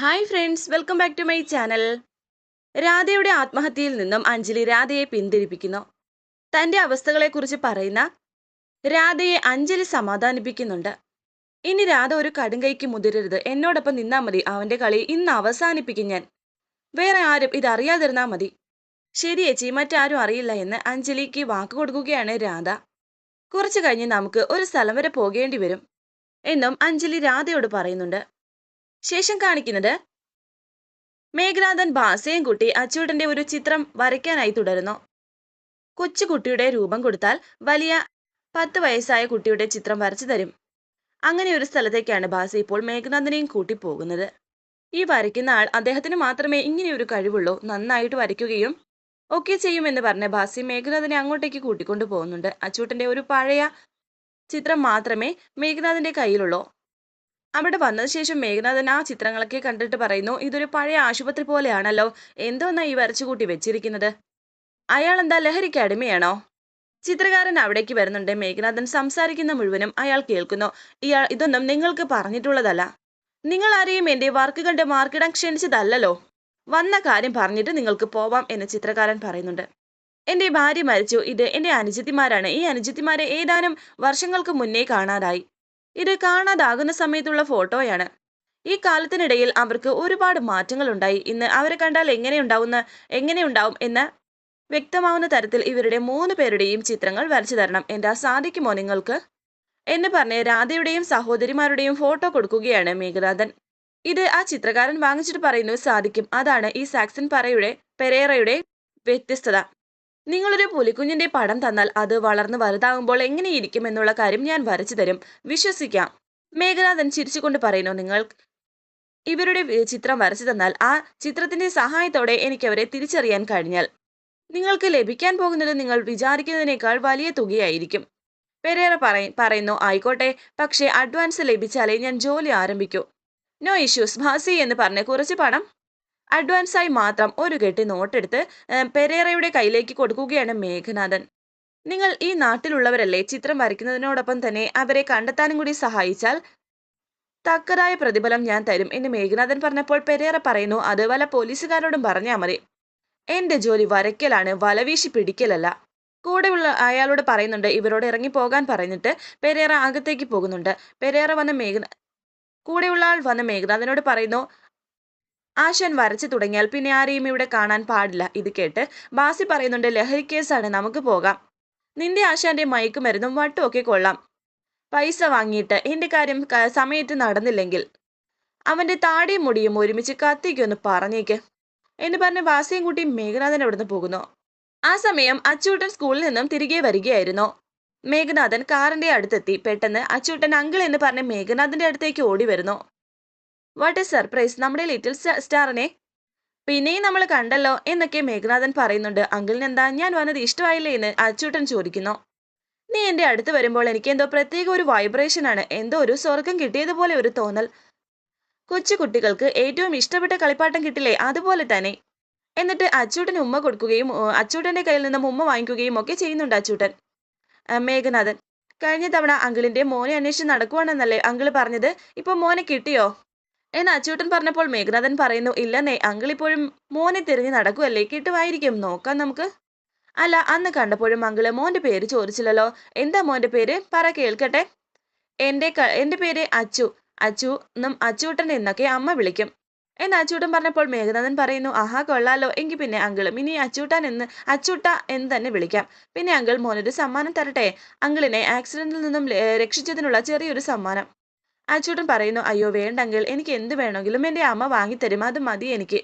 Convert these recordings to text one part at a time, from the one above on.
Hi friends welcome back to my channel. രാധയുടെ ആത്മഹത്യയിൽ നിന്നും അഞ്ജലി രാധയെ പിന്തിരിപ്പിക്കുന്നു. തന്റെ അവസ്ഥകളെക്കുറിച്ച് പറയുന്ന രാധയെ അഞ്ജലി സമാധാനിപ്പിക്കുന്നുണ്ട്. ഇനി രാധ ഒരു കടുങ്കൈക്ക് മുതിരരുത്. എന്നോടൊപ്പം നിന്നാൽ മതി. അവന്റെ കളി ഇന്ന് അവസാനിപ്പിക്കും ഞാൻ. വേറെ ആരും ഇതറിയാതിരുന്നാൽ മതി. ശരി ചേച്ചി മറ്റാരും അറിയില്ല എന്ന് അഞ്ജലിക്ക് വാക്ക് കൊടുക്കുകയാണ് രാധ. കുറച്ചു കഴിഞ്ഞ് നമുക്ക് ഒരു സ്ഥലം വരെ പോകേണ്ടി വരും എന്നും അഞ്ജലി രാധയോട് പറയുന്നുണ്ട്. ശേഷം കാണിക്കുന്നത് മേഘനാഥൻ ബാസയും കുട്ടി അച്ചൂട്ടന്റെ ഒരു ചിത്രം വരയ്ക്കാനായി തുടരുന്നു. കൊച്ചുകുട്ടിയുടെ രൂപം കൊടുത്താൽ വലിയ പത്ത് വയസ്സായ കുട്ടിയുടെ ചിത്രം വരച്ചു തരും. അങ്ങനെ ഒരു സ്ഥലത്തേക്കാണ് ബാസ ഇപ്പോൾ മേഘനാഥനെയും കൂട്ടി പോകുന്നത്. ഈ വരയ്ക്കുന്ന ആൾ അദ്ദേഹത്തിന് മാത്രമേ ഇങ്ങനെ ഒരു കഴിവുള്ളൂ. നന്നായിട്ട് വരയ്ക്കുകയും ഒക്കെ ചെയ്യുമെന്ന് പറഞ്ഞ ഭാസി മേഘനാഥനെ അങ്ങോട്ടേക്ക് കൂട്ടിക്കൊണ്ടു പോകുന്നുണ്ട്. അച്ചൂട്ടന്റെ ഒരു പഴയ ചിത്രം മാത്രമേ മേഘനാഥന്റെ കയ്യിലുള്ളൂ. അവിടെ വന്നതിന് ശേഷം മേഘനാഥൻ ആ ചിത്രങ്ങളൊക്കെ കണ്ടിട്ട് പറയുന്നു ഇതൊരു പഴയ ആശുപത്രി പോലെയാണല്ലോ. എന്തോന്നാ ഈ വരച്ചുകൂട്ടി വെച്ചിരിക്കുന്നത്? അയാൾ എന്താ ലഹരിക്ക് അടിമയാണോ ചിത്രകാരൻ അവിടേക്ക് വരുന്നുണ്ട്. മേഘനാഥൻ സംസാരിക്കുന്ന മുഴുവനും അയാൾ കേൾക്കുന്നു. ഇയാൾ ഇതൊന്നും നിങ്ങൾക്ക് പറഞ്ഞിട്ടുള്ളതല്ല. നിങ്ങൾ ആരെയും എന്റെ വർക്ക് കണ്ട് മാർക്കിടാൻ ക്ഷണിച്ചതല്ലോ വന്ന കാര്യം പറഞ്ഞിട്ട് നിങ്ങൾക്ക് പോവാം എന്ന് ചിത്രകാരൻ പറയുന്നുണ്ട്. എന്റെ ഭാര്യ മരിച്ചു. ഇത് എന്റെ അനുജത്തിമാരാണ് ഈ അനുജത്തിമാരെ ഏതാനും വർഷങ്ങൾക്ക് മുന്നേ കാണാതായി. ഇത് കാണാതാകുന്ന സമയത്തുള്ള ഫോട്ടോയാണ്. ഈ കാലത്തിനിടയിൽ അവർക്ക് ഒരുപാട് മാറ്റങ്ങൾ ഉണ്ടായി ഇന്ന് അവരെ കണ്ടാൽ എങ്ങനെയുണ്ടാവുന്ന എങ്ങനെയുണ്ടാവും എന്ന് വ്യക്തമാവുന്ന തരത്തിൽ ഇവരുടെ മൂന്ന് പേരുടെയും ചിത്രങ്ങൾ വരച്ചു തരണം. എന്താ സാധിക്കുമോ നിങ്ങൾക്ക്? എന്ന് പറഞ്ഞ് രാധയുടെയും സഹോദരിമാരുടെയും ഫോട്ടോ കൊടുക്കുകയാണ് മേഘനാഥൻ. ഇത് ആ ചിത്രകാരൻ വാങ്ങിച്ചിട്ട് പറയുന്നു സാധിക്കും. അതാണ് ഈ സാക്സൺ പറയുടെ പെരേറയുടെ വ്യത്യസ്തത. നിങ്ങളൊരു പുലിക്കുഞ്ഞിന്റെ പടം തന്നാൽ അത് വളർന്ന് വലുതാകുമ്പോൾ എങ്ങനെയിരിക്കും എന്നുള്ള കാര്യം ഞാൻ വരച്ചു തരും. വിശ്വസിക്കാം. മേഘനാഥൻ ചിരിച്ചുകൊണ്ട് പറയുന്നു നിങ്ങൾ ഇവരുടെ ചിത്രം വരച്ചു തന്നാൽ ആ ചിത്രത്തിന്റെ സഹായത്തോടെ എനിക്ക് അവരെ തിരിച്ചറിയാൻ കഴിഞ്ഞാൽ നിങ്ങൾക്ക് ലഭിക്കാൻ പോകുന്നത് നിങ്ങൾ വിചാരിക്കുന്നതിനേക്കാൾ വലിയ തുകയായിരിക്കും പെരേറ പറയ പറയുന്നു ആയിക്കോട്ടെ പക്ഷേ അഡ്വാൻസ് ലഭിച്ചാലേ ഞാൻ ജോലി ആരംഭിക്കൂ. നോ ഇഷ്യൂസ് ഭാസി എന്ന് പറഞ്ഞ് കുറച്ച് പണം അഡ്വാൻസായി മാത്രം ഒരു കെട്ടി നോട്ടെടുത്ത് പെരേറയുടെ കയ്യിലേക്ക് കൊടുക്കുകയാണ് മേഘനാഥൻ. നിങ്ങൾ ഈ നാട്ടിലുള്ളവരല്ലേ ചിത്രം വരയ്ക്കുന്നതിനോടൊപ്പം തന്നെ അവരെ കണ്ടെത്താനും കൂടി സഹായിച്ചാൽ? തക്കതായ പ്രതിഫലം ഞാൻ തരും എന്ന് മേഘനാഥൻ പറഞ്ഞപ്പോൾ പെരേറ പറയുന്നു അത് വല പോലീസുകാരോടും പറഞ്ഞാൽ മതി. എന്റെ ജോലി വരയ്ക്കലാണ് വലവീശി പിടിക്കലല്ല. കൂടെയുള്ള അയാളോട് പറയുന്നുണ്ട് ഇവരോട് ഇറങ്ങി പോകാൻ പറഞ്ഞിട്ട് പെരേറ അകത്തേക്ക് പോകുന്നുണ്ട്. പെരേറ വന്ന മേഘ കൂടെയുള്ള ആൾ വന്ന മേഘനാഥനോട് പറയുന്നു ആശാൻ വരച്ചു തുടങ്ങിയാൽ പിന്നെ ആരെയും ഇവിടെ കാണാൻ പാടില്ല. ഇത് കേട്ട് ബാസി പറയുന്നുണ്ട് ലഹരി കേസാണ് നമുക്ക് പോകാം. നിന്റെ ആശാന്റെ മയക്കുമരുന്നും മരുന്നും വട്ടുമൊക്കെ കൊള്ളാം. പൈസ വാങ്ങിയിട്ട് എന്റെ കാര്യം സമയത്ത് നടന്നില്ലെങ്കിൽ അവന്റെ താടിയും മുടിയും ഒരുമിച്ച് കത്തിക്കൊന്ന് പറഞ്ഞേക്ക്. എന്ന് പറഞ്ഞ് ബാസിയും കൂട്ടി മേഘനാഥൻ അവിടുന്ന് പോകുന്നു. ആ സമയം അച്ചൂട്ടൻ സ്കൂളിൽ നിന്നും തിരികെ വരികയായിരുന്നു. മേഘനാഥൻ കാറിന്റെ അടുത്തെത്തി. പെട്ടെന്ന് അച്ചൂട്ടൻ അങ്കിൾ എന്ന് പറഞ്ഞ് മേഘനാഥന്റെ അടുത്തേക്ക് ഓടി വരുന്നു. വാട്ട് എ സർപ്രൈസ് നമ്മുടെ ലിറ്റിൽ സ്റ്റാറിനെ പിന്നെയും നമ്മൾ കണ്ടല്ലോ എന്നൊക്കെ മേഘനാഥൻ പറയുന്നുണ്ട്. അങ്കിളിന് എന്താ? ഞാൻ വന്നത് ഇഷ്ടമായില്ലേ എന്ന് അച്ചൂട്ടൻ ചോദിക്കുന്നു. നീ എന്റെ അടുത്ത് വരുമ്പോൾ എനിക്ക് എന്തോ പ്രത്യേക ഒരു വൈബ്രേഷൻ ആണ്. എന്തോ ഒരു സ്വർഗം കിട്ടിയതുപോലെ ഒരു തോന്നൽ. കൊച്ചു കുട്ടികൾക്ക് ഏറ്റവും ഇഷ്ടപ്പെട്ട കളിപ്പാട്ടം കിട്ടില്ലേ? അതുപോലെ തന്നെ. എന്നിട്ട് അച്ചൂട്ടന് ഉമ്മ കൊടുക്കുകയും അച്ചൂട്ടന്റെ കയ്യിൽ നിന്നും ഉമ്മ വാങ്ങിക്കുകയും ഒക്കെ ചെയ്യുന്നുണ്ട് അച്ചൂട്ടൻ. മേഘനാഥൻ. കഴിഞ്ഞ തവണ അങ്കിളിന്റെ മോനെ അന്വേഷിച്ച് നടക്കുവാണെന്നല്ലേ അങ്കിൾ പറഞ്ഞത്? ഇപ്പൊ മോനെ കിട്ടിയോ? എന്ന് അച്ചൂട്ടൻ പറഞ്ഞപ്പോൾ മേഘനാഥൻ പറയുന്നു ഇല്ലെന്നേ അങ്കിൾ ഇപ്പോഴും മോനെ തിരിഞ്ഞ് നടക്കുമല്ലേ കിട്ടുമായിരിക്കും. നോക്കാം നമുക്ക്. അല്ല അന്ന് കണ്ടപ്പോഴും അങ്കിൾ മോന്റെ പേര് ചോദിച്ചില്ലല്ലോ. എന്താ മോന്റെ പേര്? പറ കേൾക്കട്ടെ. എന്റെ എന്റെ പേര് അച്ചു. അച്ചു എന്നും അച്ചൂട്ടൻ എന്നൊക്കെ അമ്മ വിളിക്കും. എന്ന് അച്ചൂട്ടൻ പറഞ്ഞപ്പോൾ മേഘനാഥൻ പറയുന്നു ആഹാ കൊള്ളാലോ. എങ്കിൽ പിന്നെ അങ്കിളും ഇനി അച്ചൂട്ടൻ എന്ന് അച്ചൂട്ട എന്ന് തന്നെ വിളിക്കാം. പിന്നെ അങ്കിൾ മോനൊരു സമ്മാനം തരട്ടെ. അങ്കിളിനെ ആക്സിഡന്റിൽ നിന്നും രക്ഷിച്ചതിനുള്ള ചെറിയൊരു സമ്മാനം. അച്ചൂട്ടൻ പറയുന്നു അയ്യോ വേണ്ടെങ്കിൽ എനിക്ക് എന്ത് വേണമെങ്കിലും എന്റെ അമ്മ വാങ്ങിത്തരും അത് മതി എനിക്ക്.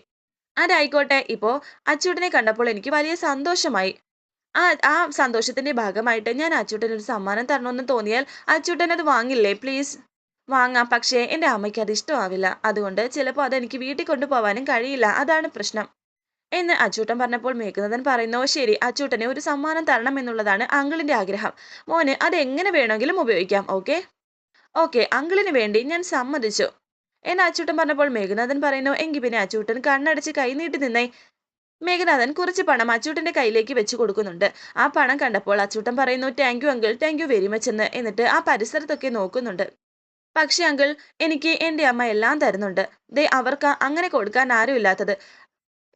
അതായിക്കോട്ടെ ഇപ്പോ അച്ചൂട്ടനെ കണ്ടപ്പോൾ എനിക്ക് വലിയ സന്തോഷമായി. ആ ആ സന്തോഷത്തിന്റെ ഭാഗമായിട്ട് ഞാൻ അച്ചൂട്ടന് ഒരു സമ്മാനം തരണമെന്ന് തോന്നിയാൽ അച്ചൂട്ടൻ അത് വാങ്ങില്ലേ പ്ലീസ്? വാങ്ങാം പക്ഷേ എന്റെ അമ്മയ്ക്ക് അത് ഇഷ്ടമാവില്ല. അതുകൊണ്ട് ചിലപ്പോൾ അതെനിക്ക് വീട്ടിൽ കൊണ്ടുപോകാനും കഴിയില്ല അതാണ് പ്രശ്നം. എന്ന് അച്ചൂട്ടൻ പറഞ്ഞപ്പോൾ മേഘനാഥൻ പറയുന്നു ശരി അച്ചൂട്ടനെ ഒരു സമ്മാനം തരണം എന്നുള്ളതാണ് അങ്കിളിന്റെ ആഗ്രഹം. മോന് അത് എങ്ങനെ വേണമെങ്കിലും ഉപയോഗിക്കാം ഓക്കെ? ഓക്കെ അങ്കിളിന് വേണ്ടി ഞാൻ സമ്മതിച്ചു. എന്ന് അച്ചൂട്ടൻ പറഞ്ഞപ്പോൾ മേഘനാഥൻ പറയുന്നു എങ്കിൽ പിന്നെ അച്ചൂട്ടൻ കണ്ണടച്ച് കൈനീട്ടി നിന്നേ. മേഘനാഥൻ കുറച്ച് പണം അച്ചൂട്ടന്റെ കയ്യിലേക്ക് വെച്ച് കൊടുക്കുന്നുണ്ട്. ആ പണം കണ്ടപ്പോൾ അച്ചൂട്ടൻ പറയുന്നു thank you uncle thank you very much എന്ന് എന്നിട്ട് ആ പരിസരത്തൊക്കെ നോക്കുന്നുണ്ട്. പക്ഷേ അങ്കിൾ എനിക്ക് എന്റെ അമ്മ എല്ലാം തരുന്നുണ്ട്. ദേ അവർക്ക് അങ്ങനെ കൊടുക്കാൻ ആരും ഇല്ലാത്തത്.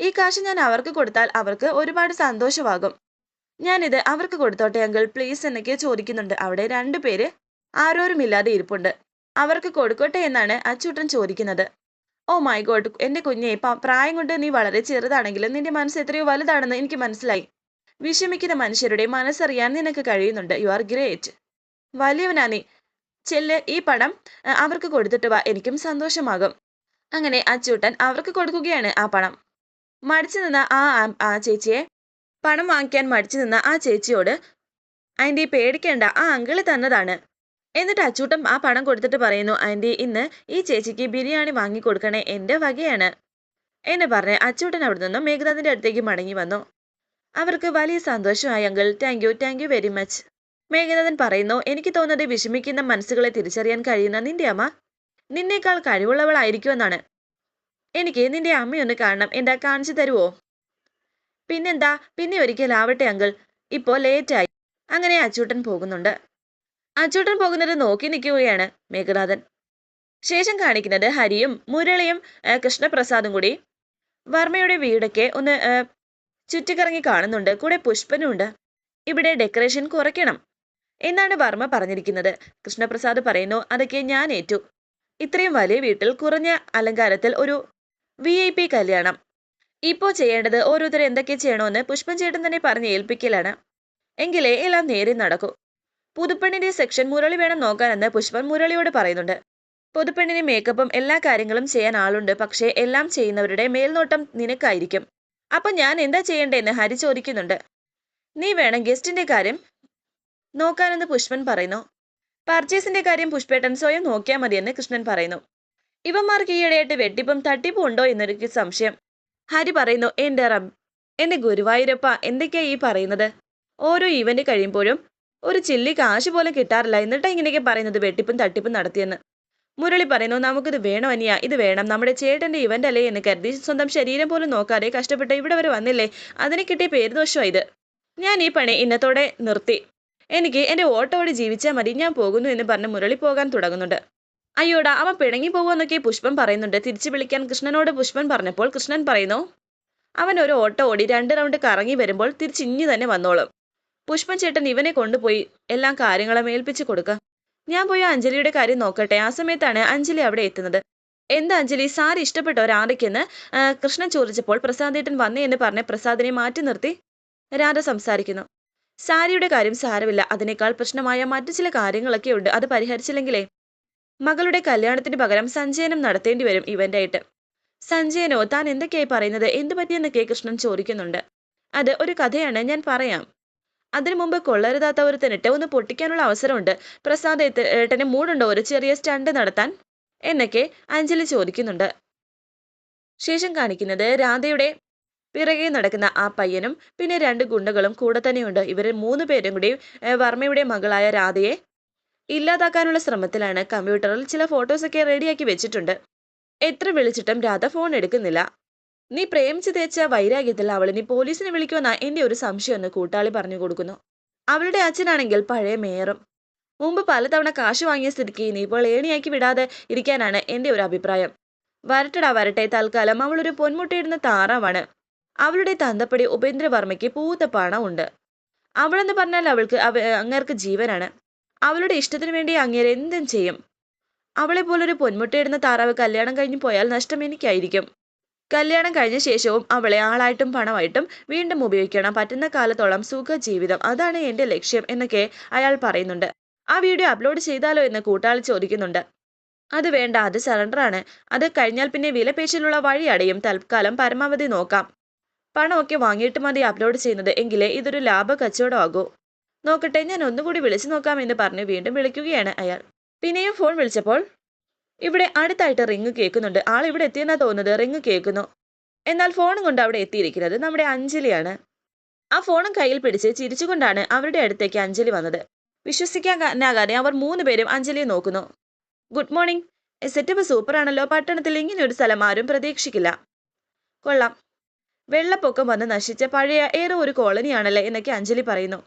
ഈ കാശ് ഞാൻ അവർക്ക് കൊടുത്താൽ അവർക്ക് ഒരുപാട് സന്തോഷമാകും. ഞാനിത് അവർക്ക് കൊടുത്തോട്ടെ അങ്കിൾ പ്ലീസ് എന്നൊക്കെ ചോദിക്കുന്നുണ്ട്. അവിടെ രണ്ടുപേര് ആരോരുമില്ലാതെ ഇരിപ്പുണ്ട്. അവർക്ക് കൊടുക്കട്ടെ എന്നാണ് അച്ചൂട്ടൻ ചോദിക്കുന്നത്. ഓ മൈ ഗോഡ് എന്റെ കുഞ്ഞെ പ്രായം കൊണ്ട് നീ വളരെ ചെറുതാണെങ്കിലും നിന്റെ മനസ്സ് എത്രയോ വലുതാണെന്ന് എനിക്ക് മനസ്സിലായി. വിഷമിക്കുന്ന മനുഷ്യരുടെ മനസ്സറിയാൻ നിനക്ക് കഴിയുന്നുണ്ട്. You are great. വലിയവനാ നീ. ചെല്ല് ഈ പണം അവർക്ക് കൊടുത്തിട്ട് വാ. എനിക്കും സന്തോഷമാകും. അങ്ങനെ അച്ചൂട്ടൻ അവർക്ക് കൊടുക്കുകയാണ് ആ പണം. മടിച്ചു നിന്ന ആ- ആ ചേച്ചിയെ പണം വാങ്ങിക്കാൻ മടിച്ചു നിന്ന ആ ചേച്ചിയോട് അതിന്റെ പേടിക്കേണ്ട ആ അങ്കിൾ തന്നതാണ്. എന്നിട്ട് അച്ചൂട്ടൻ ആ പണം കൊടുത്തിട്ട് പറയുന്നു ആന്റി ഇന്ന് ഈ ചേച്ചിക്ക് ബിരിയാണി വാങ്ങി കൊടുക്കണേ എന്റെ വകയാണ്. എന്ന് പറഞ്ഞ് അച്ചൂട്ടൻ അവിടെ നിന്നും മേഘനാഥിന്റെ അടുത്തേക്ക് മടങ്ങി വന്നു. അവർക്ക് വലിയ സന്തോഷമായി uncle. Thank you thank you very much Meghanathan പറയുന്നു എനിക്ക് തോന്നുന്നത് വിഷമിക്കുന്ന മനസ്സുകളെ തിരിച്ചറിയാൻ കഴിയുന്ന നിന്റെ അമ്മ നിന്നേക്കാൾ കഴിവുള്ളവളായിരിക്കുമെന്നാണ്. എനിക്ക് നിന്റെ അമ്മയൊന്ന് കാണണം. എന്താ കാണിച്ചു തരുവോ? പിന്നെന്താ? പിന്നെ ഒരിക്കൽ ഒരിക്കലാവട്ടെ അങ്കിൾ. ഇപ്പോൾ ലേറ്റായി. അങ്ങനെ അച്ചൂട്ടൻ പോകുന്നുണ്ട്. അച്ചൂട്ടൻ പോകുന്നത് നോക്കി നിൽക്കുകയാണ് മേഘനാഥൻ. ശേഷം കാണിക്കുന്നത് ഹരിയും മുരളിയും കൃഷ്ണപ്രസാദും കൂടി. വർമ്മയുടെ വീടൊക്കെ ഒന്ന് ചുറ്റിക്കറങ്ങി കാണുന്നുണ്ട്. കൂടെ പുഷ്പനും ഉണ്ട്. ഇവിടെ ഡെക്കറേഷൻ കുറയ്ക്കണം. എന്നാണ് വർമ്മ പറഞ്ഞിരിക്കുന്നത്. കൃഷ്ണപ്രസാദ് പറയുന്നു അതൊക്കെ ഞാൻ ഏറ്റു. ഇത്രയും വലിയ വീട്ടിൽ കുറഞ്ഞ അലങ്കാരത്തിൽ ഒരു വി ഐ പി കല്യാണം. ഇപ്പോൾ ചെയ്യേണ്ടത് ഓരോരുത്തർ എന്തൊക്കെ ചെയ്യണമെന്ന് പുഷ്പൻ ചേട്ടൻ തന്നെ പറഞ്ഞ് ഏൽപ്പിക്കലാണ്. എങ്കിലേ എല്ലാം നേരെ നടക്കൂ. പുതുപ്പെണ്ണിന്റെ സെക്ഷൻ മുരളി വേണം നോക്കാനെന്ന് പുഷ്പൻ മുരളിയോട് പറയുന്നുണ്ട്. പുതുപ്പെണ്ണിന് മേക്കപ്പും എല്ലാ കാര്യങ്ങളും ചെയ്യാൻ ആളുണ്ട്. പക്ഷേ എല്ലാം ചെയ്യുന്നവരുടെ മേൽനോട്ടം നിനക്കായിരിക്കും. അപ്പൊ ഞാൻ എന്താ ചെയ്യണ്ടേന്ന് ഹരി ചോദിക്കുന്നുണ്ട്. നീ വേണം ഗസ്റ്റിന്റെ കാര്യം നോക്കാനെന്ന് പുഷ്പൻ പറയുന്നു. പർച്ചേസിന്റെ കാര്യം പുഷ്പേട്ടൻ സ്വയം നോക്കിയാൽ മതിയെന്ന് കൃഷ്ണൻ പറയുന്നു. ഇവന്മാർക്ക് ഈയിടെയായിട്ട് വെട്ടിപ്പും തട്ടിപ്പും ഉണ്ടോ എന്നൊരു സംശയം. ഹരി പറയുന്നു എന്റെ റം എന്റെ ഗുരുവായൂരപ്പ എന്തൊക്കെയാ ഈ പറയുന്നത്? ഓരോ ഇവന്റ് കഴിയുമ്പോഴും ഒരു ചില്ലി കാശ് പോലും കിട്ടാറില്ല. എന്നിട്ടാ ഇങ്ങനെയൊക്കെ പറയുന്നത് വെട്ടിപ്പും തട്ടിപ്പും നടത്തിയെന്ന്. മുരളി പറയുന്നു നമുക്കിത് വേണോ അനിയ? ഇത് വേണം. നമ്മുടെ ചേട്ടന്റെ ഇവന്റ് അല്ലേ എന്ന് കരുതി സ്വന്തം ശരീരം പോലും നോക്കാതെ കഷ്ടപ്പെട്ട് ഇവിടെ വരെ വന്നില്ലേ? അതിന് കിട്ടിയ പേരുദോഷമാ ഇത്. ഞാൻ ഈ പണി ഇന്നത്തോടെ നിർത്തി. എനിക്ക് എന്റെ ഓട്ടോടെ ജീവിച്ചാൽ മതി. ഞാൻ പോകുന്നു എന്ന് പറഞ്ഞ് മുരളി പോകാൻ തുടങ്ങുന്നുണ്ട്. അയ്യോടാ അവൻ പിണങ്ങി പോകുമെന്നൊക്കെ പുഷ്പൻ പറയുന്നുണ്ട്. തിരിച്ചു വിളിക്കാൻ കൃഷ്ണനോട് പുഷ്പൻ പറഞ്ഞപ്പോൾ കൃഷ്ണൻ പറയുന്നു അവൻ ഒരു ഓട്ടോ ഓടി രണ്ട് റൗണ്ട് കറങ്ങി വരുമ്പോൾ തിരിച്ചിഞ്ഞു തന്നെ വന്നോളും. പുഷ്പൻ ചേട്ടൻ ഇവനെ കൊണ്ടുപോയി എല്ലാം കാര്യങ്ങളും ഏൽപ്പിച്ചു കൊടുക്ക. ഞാൻ പോയി അഞ്ജലിയുടെ കാര്യം നോക്കട്ടെ. ആ സമയത്താണ് അഞ്ജലി അവിടെ എത്തുന്നത്. എന്താ അഞ്ജലി സാരി ഇഷ്ടപ്പെട്ട ഒരാറയ്ക്കെന്ന് കൃഷ്ണൻ ചോദിച്ചപ്പോൾ പ്രസാദേട്ടൻ വന്നേ എന്ന് പറഞ്ഞ് പ്രസാദിനെ മാറ്റി നിർത്തി. രാധ സംസാരിക്കുന്നു. സാരിയുടെ കാര്യം സാരമില്ല. അതിനേക്കാൾ പ്രശ്നമായ മറ്റു ചില കാര്യങ്ങളൊക്കെ ഉണ്ട്. അത് പരിഹരിച്ചില്ലെങ്കിലേ. മകളുടെ കല്യാണത്തിന് പകരം സഞ്ജയനം നടത്തേണ്ടി വരും ഇവന്റായിട്ട് സഞ്ജയനോ താൻ എന്തൊക്കെയായി പറയുന്നത്? എന്തു പറ്റിയെന്നൊക്കെ കൃഷ്ണൻ ചോദിക്കുന്നുണ്ട്. അത് ഒരു കഥയാണ്. ഞാൻ പറയാം. അതിനു മുമ്പ് കൊള്ളരുതാത്ത ഒരു ഒരുത്തനിട്ട് ഒന്ന് പൊട്ടിക്കാനുള്ള അവസരമുണ്ട്. പ്രസാദ് ഏട്ടന് മൂടുണ്ടോ? ഒരു ചെറിയ സ്റ്റണ്ട് നടത്താൻ? എന്നൊക്കെ അഞ്ജലി ചോദിക്കുന്നുണ്ട്. ശേഷം കാണിക്കുന്നത് രാധയുടെ പിറകെ നടക്കുന്ന ആ പയ്യനും പിന്നെ രണ്ട് ഗുണ്ടകളും കൂടെ തന്നെയുണ്ട്. ഇവർ മൂന്ന് പേരും കൂടി വർമ്മയുടെ മകളായ രാധയെ ഇല്ലാതാക്കാനുള്ള ശ്രമത്തിലാണ് കമ്പ്യൂട്ടറിൽ ചില ഫോട്ടോസൊക്കെ റെഡിയാക്കി വെച്ചിട്ടുണ്ട്. എത്ര വിളിച്ചിട്ടും രാധ ഫോൺ എടുക്കുന്നില്ല. നീ പ്രേമിച്ചു തേച്ച വൈരാഗ്യത്തിൽ അവൾ ഇനി പോലീസിനെ വിളിക്കുമെന്ന എന്റെ ഒരു സംശയം എന്ന് കൂട്ടാളി പറഞ്ഞു കൊടുക്കുന്നു. അവളുടെ അച്ഛനാണെങ്കിൽ പഴയ മേയറും. മുമ്പ് പലതവണ കാശ് വാങ്ങിയ സ്ഥിതിക്ക് ഇനിയിപ്പോൾ ഏണിയാക്കി വിടാതെ ഇരിക്കാനാണ് എന്റെ ഒരു അഭിപ്രായം. വരട്ടടാ വരട്ടെ തൽക്കാലം. അവൾ ഒരു പൊന്മുട്ടയിടുന്ന താറാവാണ്. അവളുടെ തന്തപ്പടി ഉപേന്ദ്രവർമ്മയ്ക്ക് പൂത്ത പണമുണ്ട്. അവളെന്ന് പറഞ്ഞാൽ അവൾക്ക് അവ അങ്ങേർക്ക് ജീവനാണ്. അവളുടെ ഇഷ്ടത്തിന് വേണ്ടി അങ്ങേര് എന്തും ചെയ്യും. അവളെ പോലൊരു പൊന്മുട്ടയിടുന്ന താറാവ് കല്യാണം കഴിഞ്ഞു പോയാൽ നഷ്ടം എനിക്കായിരിക്കും. കല്യാണം കഴിഞ്ഞ ശേഷവും അവളെ ആളായിട്ടും പണമായിട്ടും വീണ്ടും ഉപയോഗിക്കണം. പറ്റുന്ന കാലത്തോളം സുഖജീവിതം. അതാണ് എന്റെ ലക്ഷ്യം എന്നൊക്കെ അയാൾ പറയുന്നുണ്ട്. ആ വീഡിയോ അപ്ലോഡ് ചെയ്താലോ എന്ന് കൂട്ടാളി ചോദിക്കുന്നുണ്ട്. അത് വേണ്ട അത് സറണ്ടർ ആണ്. അത് കഴിഞ്ഞാൽ പിന്നെ വിലപേശലുള്ള വഴി അടയും. തൽക്കാലം പരമാവധി നോക്കാം. പണമൊക്കെ വാങ്ങിയിട്ട് മതി അപ്ലോഡ് ചെയ്യുന്നത്. എങ്കിലേ ഇതൊരു ലാഭ കച്ചവടമാകൂ നോക്കട്ടെ ഞാൻ ഒന്നുകൂടി വിളിച്ചു നോക്കാം എന്ന് പറഞ്ഞ് വീണ്ടും വിളിക്കുകയാണ് അയാൾ. പിന്നെയും ഫോൺ വിളിച്ചപ്പോൾ ഇവിടെ അടുത്തായിട്ട് റിങ് കേൾക്കുന്നുണ്ട്. ആൾ ഇവിടെ എത്തിയെന്നാ തോന്നുന്നത്? റിങ് കേൾക്കുന്നു. എന്നാൽ ഫോണും കൊണ്ട് അവിടെ എത്തിയിരിക്കുന്നത് നമ്മുടെ അഞ്ജലിയാണ്. ആ ഫോണും കയ്യിൽ പിടിച്ച് ചിരിച്ചുകൊണ്ടാണ് അവരുടെ അടുത്തേക്ക് അഞ്ജലി വന്നത്. വിശ്വസിക്കാനാകാതെ അവർ മൂന്ന് പേരും അഞ്ജലിയെ നോക്കുന്നു. Good morning. സെറ്റപ്പ് സൂപ്പറാണല്ലോ പട്ടണത്തിൽ ഇങ്ങനെ ഒരു സ്ഥലം ആരും പ്രതീക്ഷിക്കില്ല. കൊള്ളാം. വെള്ളപ്പൊക്കം വന്ന് നശിച്ച പഴയ ഏറെ ഒരു കോളനിയാണല്ലേ എന്നൊക്കെ അഞ്ജലി പറയുന്നു.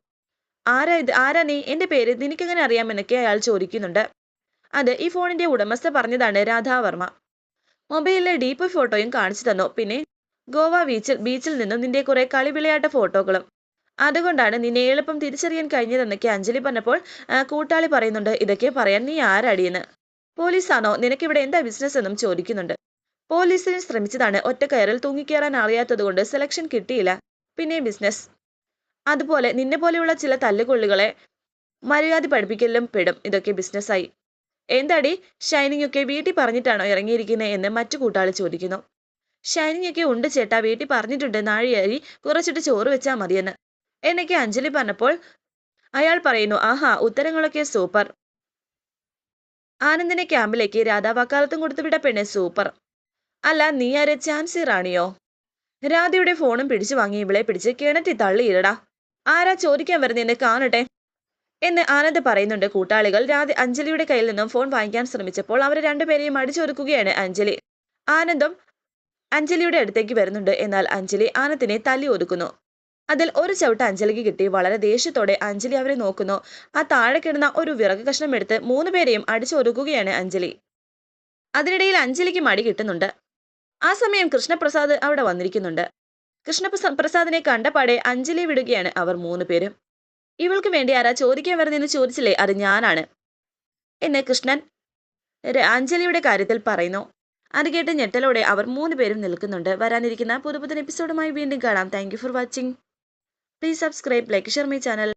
ആരാ ഇത്? ആരാ നീ? എന്റെ പേര് നിനക്കെങ്ങനെ അറിയാമെന്നൊക്കെ അയാൾ ചോദിക്കുന്നുണ്ട്. അത് ഈ ഫോണിന്റെ ഉടമസ്ഥ പറഞ്ഞതാണ് രാധാവർമ്മ. മൊബൈലിലെ ഡീപ്പ് ഫോട്ടോയും കാണിച്ചു തന്നു. പിന്നെ ഗോവ ബീച്ചിൽ ബീച്ചിൽ നിന്നും നിന്റെ കുറെ കളിവിളയാട്ട ഫോട്ടോകളും. അതുകൊണ്ടാണ് നിന്നെ എളുപ്പം തിരിച്ചറിയാൻ കഴിഞ്ഞതെന്നൊക്കെ അഞ്ജലി പറഞ്ഞപ്പോൾ കൂട്ടാളി പറയുന്നുണ്ട് ഇതൊക്കെ പറയാൻ നീ ആരടിയെന്ന്? പോലീസാണോ? നിനക്കിവിടെ എന്താ ബിസിനസ് എന്നും ചോദിക്കുന്നുണ്ട്. പോലീസിന് ശ്രമിച്ചതാണ്. ഒറ്റക്കയറിൽ തൂങ്ങിക്കേറാൻ അറിയാത്തതുകൊണ്ട് സെലക്ഷൻ കിട്ടിയില്ല. പിന്നെ ബിസിനസ് അതുപോലെ നിന്നെ പോലെയുള്ള ചില തല്ലുകൊള്ളികളെ മര്യാദ പഠിപ്പിക്കലും പെടും. ഇതൊക്കെ ബിസിനസ്സായി എന്താടി ഷൈനിങ് ഒക്കെ വീട്ടിൽ പറഞ്ഞിട്ടാണോ ഇറങ്ങിയിരിക്കുന്നത് എന്ന് മറ്റു കൂട്ടാളി ചോദിക്കുന്നു. ഷൈനിങ് ഒക്കെ ഉണ്ട് ചേട്ടാ വീട്ടിൽ പറഞ്ഞിട്ടുണ്ട് നാഴിയായി കുറച്ചിട്ട് ചോറ് വെച്ചാൽ മതിയെന്ന്. എന്നൊക്കെ അഞ്ജലി പറഞ്ഞപ്പോൾ അയാൾ പറയുന്നു ആഹാ ഉത്തരങ്ങളൊക്കെ സൂപ്പർ. ആനന്ദിനെ ക്യാമ്പിലേക്ക് രാധാവാക്കാലത്തും കൊടുത്തു വിട പെണ്ണെ സൂപ്പർ. അല്ല നീ ആരെ ചാൻസി റാണിയോ? രാധയുടെ ഫോണും പിടിച്ചു വാങ്ങി ഇവളെ പിടിച്ച് കിണറ്റി തള്ളിയിടടാ ആരാ ചോദിക്കാൻ വരുന്നതെന്ന് കാണട്ടെ. എന്ന് ആനന്ദ് പറയുന്നുണ്ട്. കൂട്ടാളികൾ രാധ അഞ്ജലിയുടെ കയ്യിൽ നിന്നും ഫോൺ വാങ്ങിക്കാൻ ശ്രമിച്ചപ്പോൾ അവർ രണ്ടുപേരെയും അടിച്ചൊരുക്കുകയാണ് അഞ്ജലി. ആനന്ദും അഞ്ജലിയുടെ അടുത്തേക്ക് വരുന്നുണ്ട്. എന്നാൽ അഞ്ജലി ആനന്ദിനെ തല്ലി ഒതുക്കുന്നു. അതിൽ ഒരു ചവിട്ട് അഞ്ജലിക്ക് കിട്ടി. വളരെ ദേഷ്യത്തോടെ അഞ്ജലി അവരെ നോക്കുന്നു. ആ താഴെ കിടന്ന ഒരു വിറക് കഷ്ണം എടുത്ത് മൂന്നുപേരെയും അടിച്ചൊരുക്കുകയാണ് അഞ്ജലി. അതിനിടയിൽ അഞ്ജലിക്ക് മടി കിട്ടുന്നുണ്ട്. ആ സമയം കൃഷ്ണപ്രസാദ് അവിടെ വന്നിരിക്കുന്നുണ്ട്. കൃഷ്ണപ്രസാദിനെ പ്രസാദിനെ കണ്ടപാടെ അഞ്ജലി വിടുകയാണ്. അവർ മൂന്ന് പേരും ഇവൾക്ക് വേണ്ടി ആരാ ചോദിക്കാൻ വരുന്നതെന്ന് ചോദിച്ചില്ലേ? അത് ഞാനാണ്. എന്ന് കൃഷ്ണൻ അഞ്ജലിയുടെ കാര്യത്തിൽ പറയുന്നു. അത് കേട്ട് ഞെട്ടലോടെ അവർ മൂന്ന് പേരും നിൽക്കുന്നുണ്ട്. വരാനിരിക്കുന്ന പുതുപുത്തൻ എപ്പിസോഡുമായി വീണ്ടും കാണാം. Thank for watching please subscribe like share my channel